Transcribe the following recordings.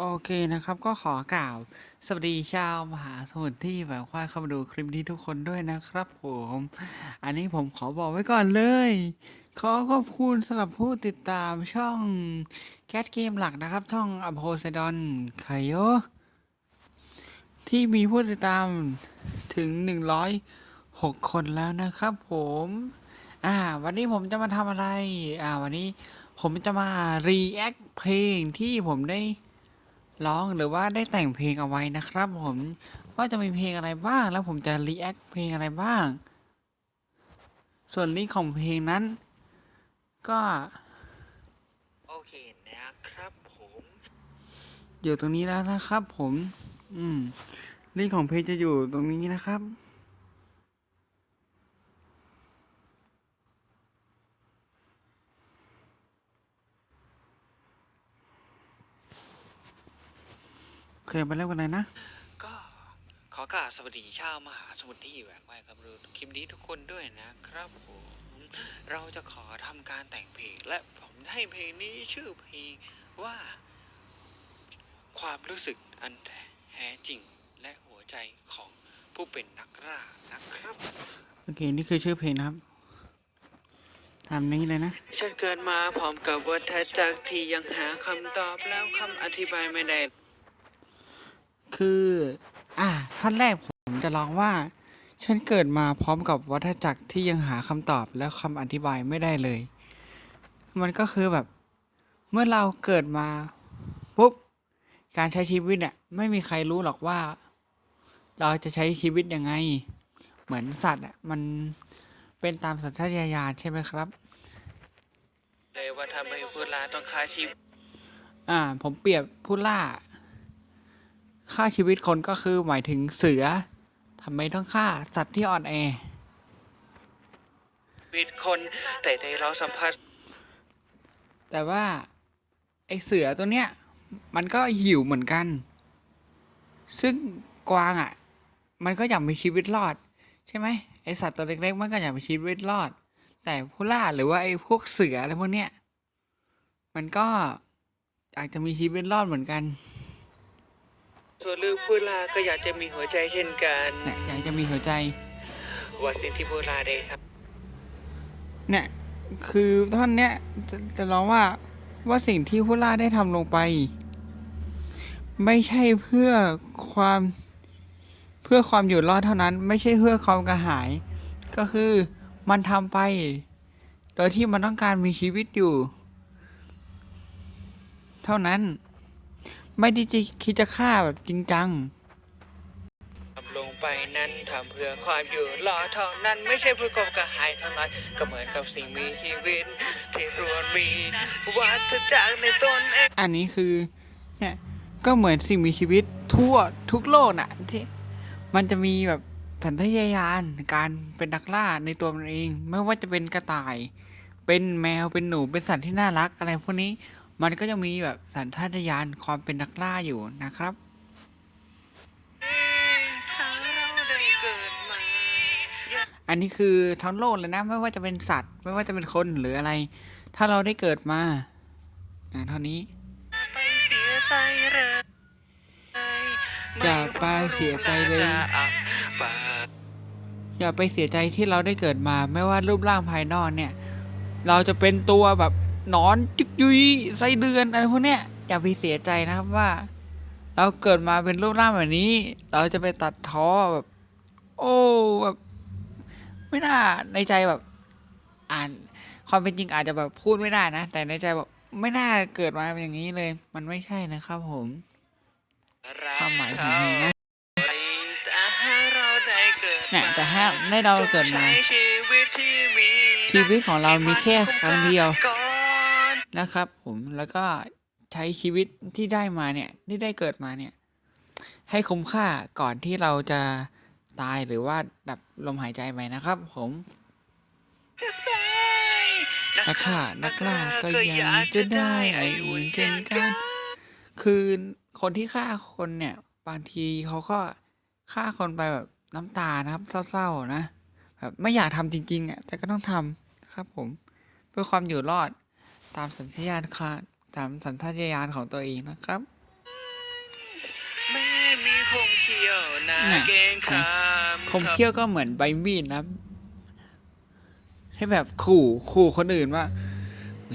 โอเคนะครับก็ขอกล่าว สวัสดีชาวมหาสมุทรที่แบบว่าเข้ามาดูคลิปนี้ทุกคนด้วยนะครับผม อันนี้ผมขอบอกไว้ก่อนเลย ขอขอบคุณสำหรับผู้ติดตามช่องแคทเกมหลักนะครับ ช่องอโพไซดอนไคโยที่มีผู้ติดตามถึง 106 คนแล้วนะครับผม อ่า วันนี้ผมจะมาทำอะไร อ่า วันนี้ผมจะมา react เพลงที่ผมได้ ร้องหรือว่าได้แต่งเพลงเอาไว้นะครับผมว่าจะมีเพลงอะไรบ้างแล้วผมจะรีแอคเพลงอะไรบ้าง ส่วนลิงก์ของเพลงนั้น ก็โอเคนะครับผมอยู่ตรงนี้แล้วนะครับผม อืมลิงก์ของเพลงจะอยู่ตรงนี้นะครับ เคยไปเล่นกันเลยนะ ก็ขอกราบสวัสดีชาวมหาสมุทรที่แหวกว่ายกับดูคลิปนี้ทุกคนด้วยนะครับผมเราจะขอทำการแต่งเพลงและผมให้เพลงนี้ชื่อเพลงว่า ความรู้สึกอันแท้จริงและหัวใจของผู้เป็นนักล่านะครับ โอเค นี่คือชื่อเพลงนะครับทำนี้เลยนะ ฉันเกิดมาพร้อมกับวัฏจักรที่ยังหาคำตอบแล้วคำอธิบายไม่ได้ คือ อ่าท่อนแรกผมจะลองว่า ฉันเกิดมาพร้อมกับวัฏจักรที่ยังหาคำตอบและคำอธิบายไม่ได้เลย มันก็คือแบบ เมื่อเราเกิดมาปุ๊บการใช้ชีวิตเนี่ยไม่มีใครรู้หรอกว่า เราจะใช้ชีวิตยังไง เหมือนสัตว์อะมันเป็นตามสัญชาตญาณใช่ไหมครับเลยว่าทำให้ผู้ลาต้องฆ่าชีวิต อ่า ผมเปรียบผู้ล่า ฆ่าชีวิตคนก็คือหมายถึงเสือทำไมต้องฆ่าสัตว์ที่อ่อนแอคนแต่ได้เราสัมผัส แต่ว่า ไอเสือตัวเนี้ย มันก็หิวเหมือนกัน ซึ่งกวางอะ มันก็อยากมีชีวิตรอด ใช่ไหมไอสัตว์ตัวเล็กๆมันก็อยากมีชีวิตรอด แต่ผู้ล่าหรือว่าไอพวกเสืออะไรพวกเนี้ยมันก็อยากจะมีชีวิตรอดเหมือนกัน ส่วนลูกผู้ลาก็อยากจะมีหัวใจเช่นกันเนี่ยอยากจะมีหัวใจ ว่าสิ่งที่ผู้ลาได้ครับเนี่ยคือท่อนเนี้ยจะจะร้องว่าว่าสิ่งที่ผู้ล่าได้ทำลงไป ไม่ใช่เพื่อความ เพื่อความอยู่รอดเท่านั้น ไม่ใช่เพื่อความกระหาย ก็คือมันทำไป โดยที่มันต้องการมีชีวิตอยู่ เท่านั้น ไม่ได้จะคิดจะฆ่าแบบจริงจัง ทำลงไปนั้นทำเพื่อความอยู่รอดเท่านั้นไม่ใช่เพื่อความกระหายเท่านั้นก็เหมือนกับสิ่งมีชีวิตที่รวนมีวัฏจักรในตนเองอันนี้คือเนี่ยก็เหมือนสิ่งมีชีวิตทั่วทุกโลกน่ะที่มันจะมีแบบสัญชาตญาณการเป็นนักล่าในตัวมันเอง ไม่ว่าจะเป็นกระต่าย เป็นแมวเป็นหนูเป็นสัตว์ที่น่ารักอะไรพวกนี้ มันก็จะมีแบบสัญชาตญาณความเป็นนักล่าอยู่นะครับหาเราได้เกิดมาอันนี้คือทั้งโลกเลยนะ ไม่ว่าจะเป็นสัตว์ ไม่ว่าจะเป็นคนหรืออะไร ถ้าเราได้เกิดมาอ่าเท่านี้ไปเสียใจเลยอย่าไปเสียใจเลยจะอับปางอย่าไปเสียใจที่เราได้เกิดมา ไม่ว่ารูปร่างภายนอกเนี่ย เราจะเป็นตัวแบบ หนอนจุกยุยไส้เดือนอะไรพวกเนี้ยอย่าไปเสียใจนะครับว่า เราเกิดมาเป็นรูปร่างแบบนี้ เราจะไปตัดท้อแบบ โอ้แบบไม่น่าในใจแบบ อ่าน ความเป็นจริงอาจจะแบบพูดไม่ได้นะ แต่ในใจแบบไม่น่าเกิดมาเป็นอย่างนี้เลย มันไม่ใช่นะครับผมความหมายของเพลงนะแต่ถ้าเราได้เกิดเนี่ยแต่ถ้าได้เราเกิดมาใช้ชีวิตที่มีชีวิตของเรามีแค่ครั้งเดียวก่อ นนะครับผมแล้วก็ใช้ชีวิตที่ได้มาเนี่ยที่ได้เกิดมาเนี่ยให้คุ้มค่าก่อนที่เราจะตายหรือว่าดับลมหายใจไปนะครับผมจะใส่นักฆ่านักล่าก็ยังจะได้ไออุ่นเช่นกันคือคนที่ฆ่าคนเนี่ยบางทีเขาก็ฆ่าคนไปแบบน้ำตานะครับ เศร้าๆนะแบบไม่อยากทำจริงๆอะแต่ก็ต้องทำนะครับผมเพื่อความอยู่รอด ตามสัญชาตญาณค่ะตามสัญชาตญาณของตัวเองนะครับคมเขี้ยวหนาน่ะเกงขามคมเขี้ยวก็เหมือนใบมีดนะครับให้แบบขู่ขู่คนอื่นว่า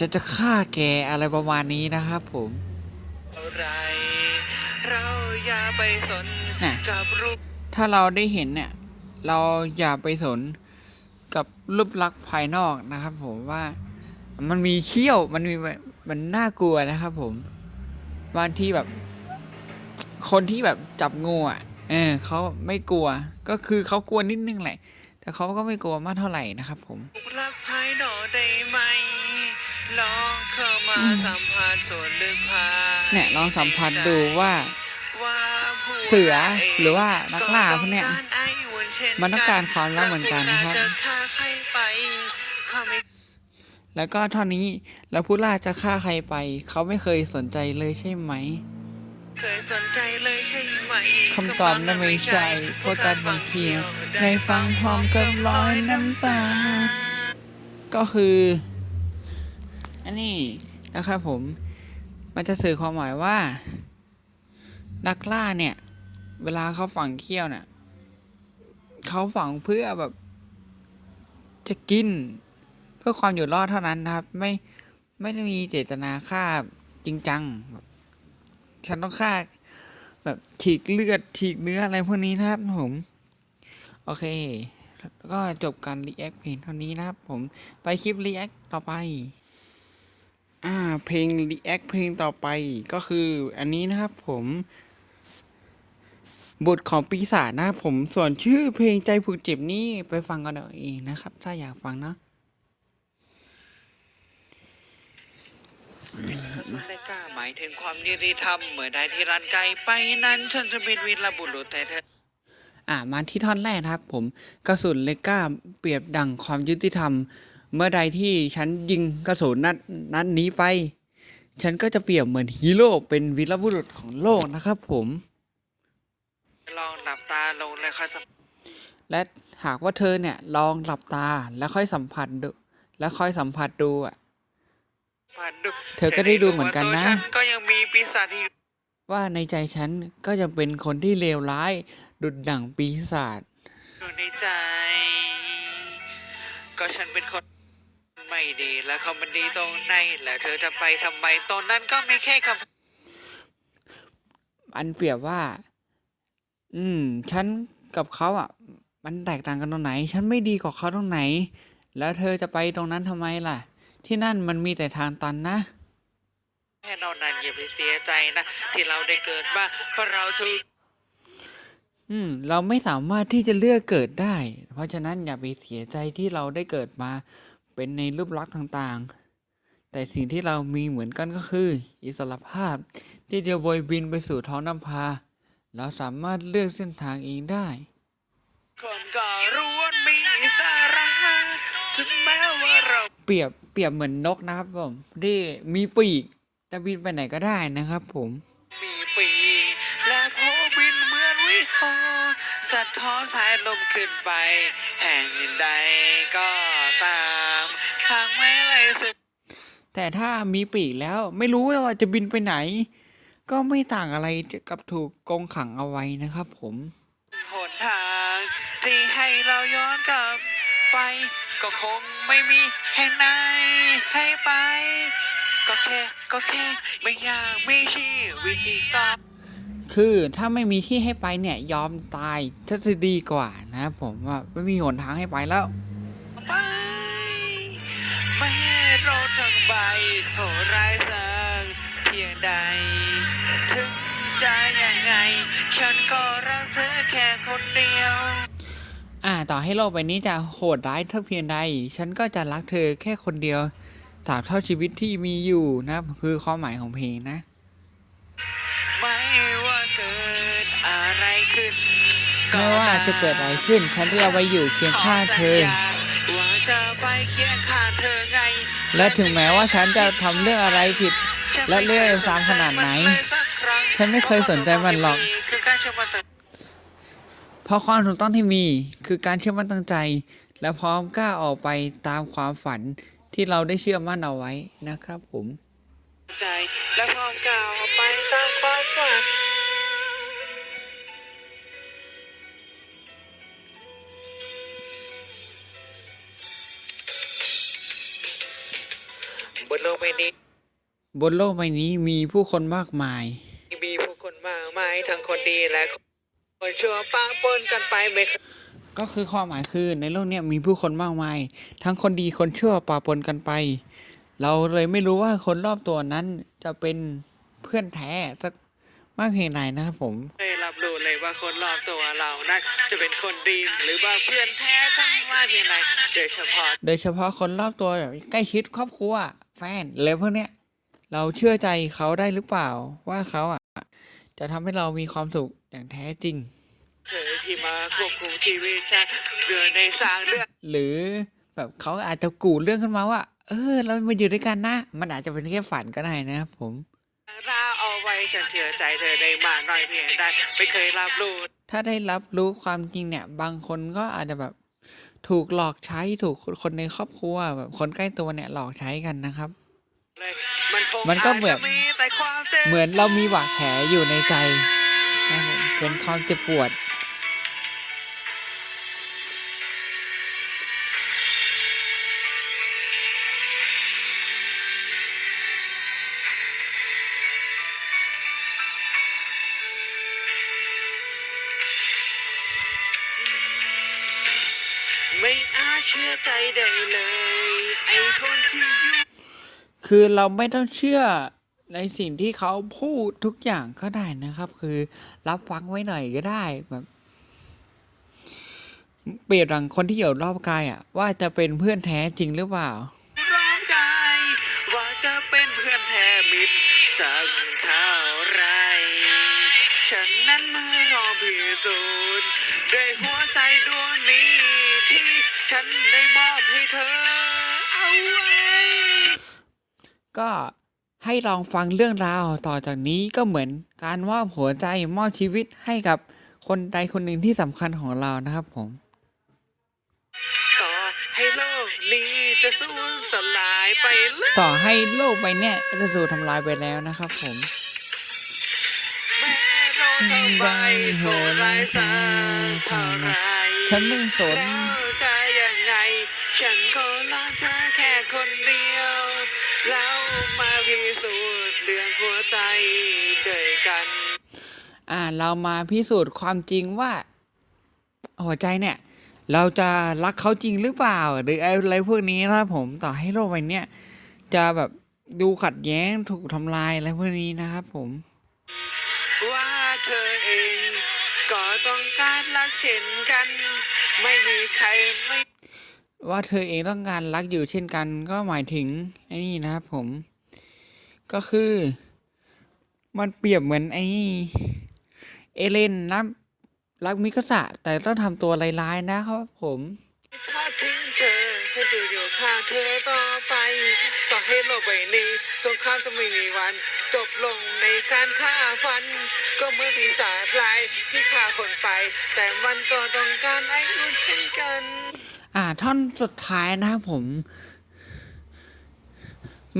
ฉันจะฆ่าแกอะไรประมาณนี้นะครับผมอะไรเราอย่าไปสนน่ะกับรูปถ้าเราได้เห็นเนี่ย เราอย่าไปสนกับรูปลักษณ์ภายนอกนะครับผมว่า มันมีเขี้ยว มันมีแบบมันน่ากลัวนะครับ ผมบางที่แบบ คนที่แบบจับงูอะ เออเขาไม่กลัว ก็คือเขากลัวนิดนึงแหละ แต่เขาก็ไม่กลัวมากเท่าไหร่นะครับ ผมรักภายนอกได้ไหมลองเข้ามาอืมสัมผัสส่วนลึกภายเนี่ยลองสัมผัสดูว่าว่าผู้เสือร้ายหรือว่านักล่าพวกเนี้ยต้องการไอ้วุ่เช่มันต้องการความรักเหมือนกันนะครับ แล้วก็เท่านี้แล้วผู้ล่าจะฆ่าใครไป เขาไม่เคยสนใจเลยใช่ไหม เคยสนใจเลยใช่ไหมคำตอบนั้นไม่ใช่เพราะการฟังเคียวในฟังพร้อมกับร้อยน้ำตา ก็คือ อันนี้นะครับผม มันจะสื่อความหมายว่า นักล่าเนี่ย เวลาเขาฝังเขี้ยวเนี่ยเขาฝังเพื่อแบบ จะกินเพื่อความอยู่รอดเท่านั้นนะครับ ไม่ไม่ได้มีเจตนาฆ่าจริงจังแบบฉันต้องฆ่าแบบฉีกเลือดฉีกเนื้ออะไรพวกนี้นะครับผม โอเค ก็จบการรีแอคเพลงเท่านี้นะครับผมไปคลิปรีแอคต่อไป อ่าเพลงรีแอคเพลงต่อไปก็คืออันนี้นะครับผมบทของปีศาจนะครับผมส่วนชื่อเพลงใจผูกเจ็บนี่ไปฟังกันเอาเองนะครับ ถ้าอยากฟังนะ สุดเลยกล้าหมายถึงความยุติธรรมเมื่อใดที่รันไกลไปนั้นฉันจะเป็นวีรบุรุษแต่เธออ่ามาที่ท่อนแรกนะครับ ผมกระสุนเลก้าเปรียบดังความยุติธรรม เมื่อใดที่ฉันยิงกระสุนนัดนัดนี้ไป ฉันก็จะเปรียบเหมือนฮีโร่เป็นวีรบุรุษของโลกนะครับผมลองหลับตาลงและค่อยสัมและหากว่าเธอเนี่ยลองหลับตาแล้วค่อยสัมผัสดู แล้วค่อยสัมผัสดูอะผัสดู เธอก็ได้ดูเหมือนกันนะตัวฉัก็ยังมีปีศาจที่ว่าในใจฉันก็ยังเป็นคนที่เลวร้าย ดุดดั่งปีศาจอยู่ในใจ ก็ฉันเป็นคนไม่ดีและเขามันดีตรงไหนและเธอจะไปทำไมตอนนั้นก็มีแค่คำอันเปรียบว่า อืม ฉันกับเขาอะ มันแตกต่างกันตรงไหน ฉันไม่ดีกว่าเขาตรงไหน แล้วเธอจะไปตรงนั้นทำไมล่ะ ที่นั่นมันมีแต่ทางตันนะแค่นอนนั้นอย่าไปเสียใจนะ ที่เราได้เกิดมาเพราะเราถูกอืม เราไม่สามารถที่จะเลือกเกิดได้ เพราะฉะนั้นอย่าไปเสียใจที่เราได้เกิดมา เป็นในรูปลักษณ์ต่างๆ แต่สิ่งที่เรามีเหมือนกันก็คือ อิสรภาพ ที่จะโบยบินไปสู่ท้องน้ำพา เราสามารถเลือกเส้นทางเองได้ คนก็ร้วนมีสาระถึงแม้ว่า เราเปรียบเปรียบเหมือนนกนะครับผมที่มีปีกจะบินไปไหนก็ได้นะครับผมมีปีกและพอบินเหมือนวิหารสะท้อนสายลมขึ้นไป แห่งใดก็ตามทางไม่ไรสึกแต่ถ้ามีปีกแล้วไม่รู้ว่าจะบินไปไหน ก็ไม่ต่างอะไรกับถูกกรงขังเอาไว้นะครับผมหนทางที่ให้เราย้อนกลับไป ก็คงไม่มีแห่งไหนให้ไป ก็แค่ก็แค่ไม่อยากมีชีวิตอีกต่อคือถ้าไม่มีที่ให้ไปเนี่ยยอมตายจะดีกว่านะผมว่าไม่มีหนทางให้ไปแล้วไปแม้โรคทั้งใบโหร้ายสักเพียงใด ถึงจะยังไง ฉันก็รักเธอแค่คนเดียว อ่า ต่อให้โลกใบนี้จะโหดร้ายเท่าเพียงใด ฉันก็จะรักเธอแค่คนเดียวตราบเท่าชีวิตที่มีอยู่นะครับคือความหมายของเพลงนะ ไม่ว่าเกิดอะไรขึ้นไม่ว่าจะเกิดอะไรขึ้น ฉันจะเอาไว้อยู่เคียงข้างเธอว่าจะไปเคียงข้างเธอไง และถึงแม้ว่าฉันจะทำเรื่องอะไรผิด และเรื่องซ้ำขนาดไหน ฉันไม่เคยสนใจมันหรอกคือการ เพราะความถูกต้องที่มีคือการเชื่อมั่นตั้งใจ และพร้อมกล้าออกไปตามความฝันที่เราได้เชื่อมั่นเอาไว้นะครับผมใจและพร้อมกล้าออกไปตามความฝันบนโลกใบนี้บนโลกใบนี้มีผู้คนมากมาย มีผู้คนมากมายทั้งคนดีและ ชั่วปะปนกันไปไม่เคยก็คือความหมายคือในโลกเนี้ยมีผู้คนมากมาย ทั้งคนดีคนชั่วปะปนกันไป เราเลยไม่รู้ว่าคนรอบตัวนั้นจะเป็นเพื่อนแท้สักมากเพียงไหนนะครับผมเคยรับรู้เลยว่าคนรอบตัวเรานั้นจะเป็นคนดีหรือว่าเพื่อนแท้ทั้งว่าเพียงไรโดยเฉพาะ โดยเฉพาะคนรอบตัวแบบใกล้ชิดครอบครัวแฟนเลยพวกเนี้ยเราเชื่อใจเขาได้หรือเปล่าว่าเขาอะ จะทำให้เรามีความสุขอย่างแท้จริงเคยที่มาควบคุมชีวิตฉันเดือนในสร้างเรื่องหรือแบบเขาอาจจะกูดเรื่องขึ้นมาว่า เออ เรามาอยู่ด้วยกันนะ มันอาจจะเป็นแค่ฝันก็ได้นะครับผมราวเอาไว้ฉันเชื่อใจเธอได้มากน้อยเพียงใดไม่เคยรับรู้ถ้าได้รับรู้ความจริงเนี่ย บางคนก็อาจจะแบบถูกหลอกใช้ถูกคนในครอบครัวแบบคนใกล้ตัวเนี่ยหลอกใช้กันนะครับเลย มันก็เหมือนเหมือนเรามีบาดแผลอยู่ในใจเป็นความเจ็บปวด ไม่อาจเชื่อใจได้เลย ไอคนที่อยู่ คือเราไม่ต้องเชื่อในสิ่งที่เขาพูดทุกอย่างก็ได้นะครับ คือรับฟังไว้หน่อยก็ได้แบบเปรียบดังคนที่อยู่รอบกายอะ ว่าจะเป็นเพื่อนแท้จริงหรือเปล่าร้องกายว่าจะเป็นเพื่อนแท้มิตรสักเท่าไรฉันนั้นมารอพิสูจน์ด้วยหัวใจดวงนี้ที่ฉันได้มอบให้เธอเอาไว้ ก็ให้ลองฟังเรื่องราวต่อจากนี้ก็เหมือนการมอบหัวใจมอบชีวิตให้กับคนใดคนหนึ่งที่สำคัญของเรานะครับผม ต่อให้โลกนี้จะสูญสลายไปเลยต่อให้โลกใบเนี้ยจะถูกทำลายไปแล้วนะครับผมแม้เราทำไปโหดร้ายสักเท่าไรฉันไม่สน แล้วจะยังไง ฉันก็ มาพิสูจน์เรื่องหัวใจด้วยกัน อ่าเรามาพิสูจน์ความจริงว่า หัวใจเนี่ย เราจะรักเขาจริงหรือเปล่า หรืออะไรพวกนี้นะครับผมต่อให้โลกใบเนี้ยจะแบบดูขัดแย้งถูกทำลายอะไรพวกนี้นะครับผม ว่าเธอเอง ก็ต้องการรักเช่นกัน ไม่มีใครไม่ว่าเธอเองต้องการรักอยู่เช่นกันก็หมายถึงไอ้นี่นะครับผม ก็คือ มันเปรียบเหมือนไอ้เอเลนนะรักมิกาสะแต่ต้องทำตัวร้ายๆนะครับผมทอดทิ้งเธอฉันจะอยู่ข้างเธอต่อไป ต่อให้โลกใบนี้สงครามจะไม่มีวัน จบลงในการฆ่าฟัน ก็เหมื่อนปีศาจร้ายที่ฆ่าคนไป แต่มันก็ต้องการไอ้อุ่นเช่นกัน อ่าท่อนสุดท้ายนะครับผม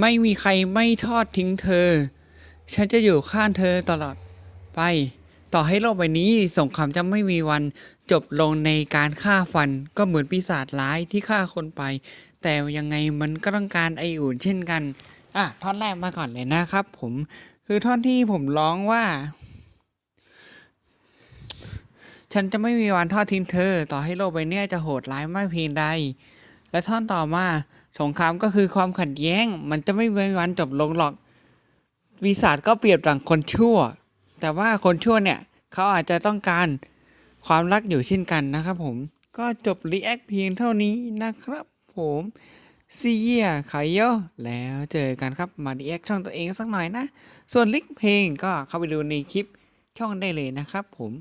ไม่มีใครไม่ทอดทิ้งเธอ ฉันจะอยู่ข้างเธอตลอดไป ต่อให้โลกใบนี้สงครามจะไม่มีวันจบลงในการฆ่าฟันก็เหมือนปีศาจร้ายที่ฆ่าคนไป แต่ยังไงมันก็ต้องการไออุ่นเช่นกัน อะท่อนแรกมาก่อนเลยนะครับ ผมคือท่อนที่ผมร้องว่า ฉันจะไม่มีวันทอดทิ้งเธอ ต่อให้โลกใบนี้จะโหดร้ายมากเพียงใด และท่อนต่อมา สงครามก็คือความขัดแย้ง มันจะไม่มีวันจบลงหรอกปีศาจก็เปรียบดังคนชั่ว แต่ว่าคนชั่วเนี่ยเขาอาจจะต้องการความรักอยู่เช่นกันนะครับผม ก็จบรีแอคเพียงเท่านี้นะครับผมซีเยียขายเยอะแล้วเจอกันครับมารีแอคช่องตัวเองสักหน่อยนะ ส่วนลิงก์เพลงก็เข้าไปดูในคลิปช่องได้เลยนะครับผม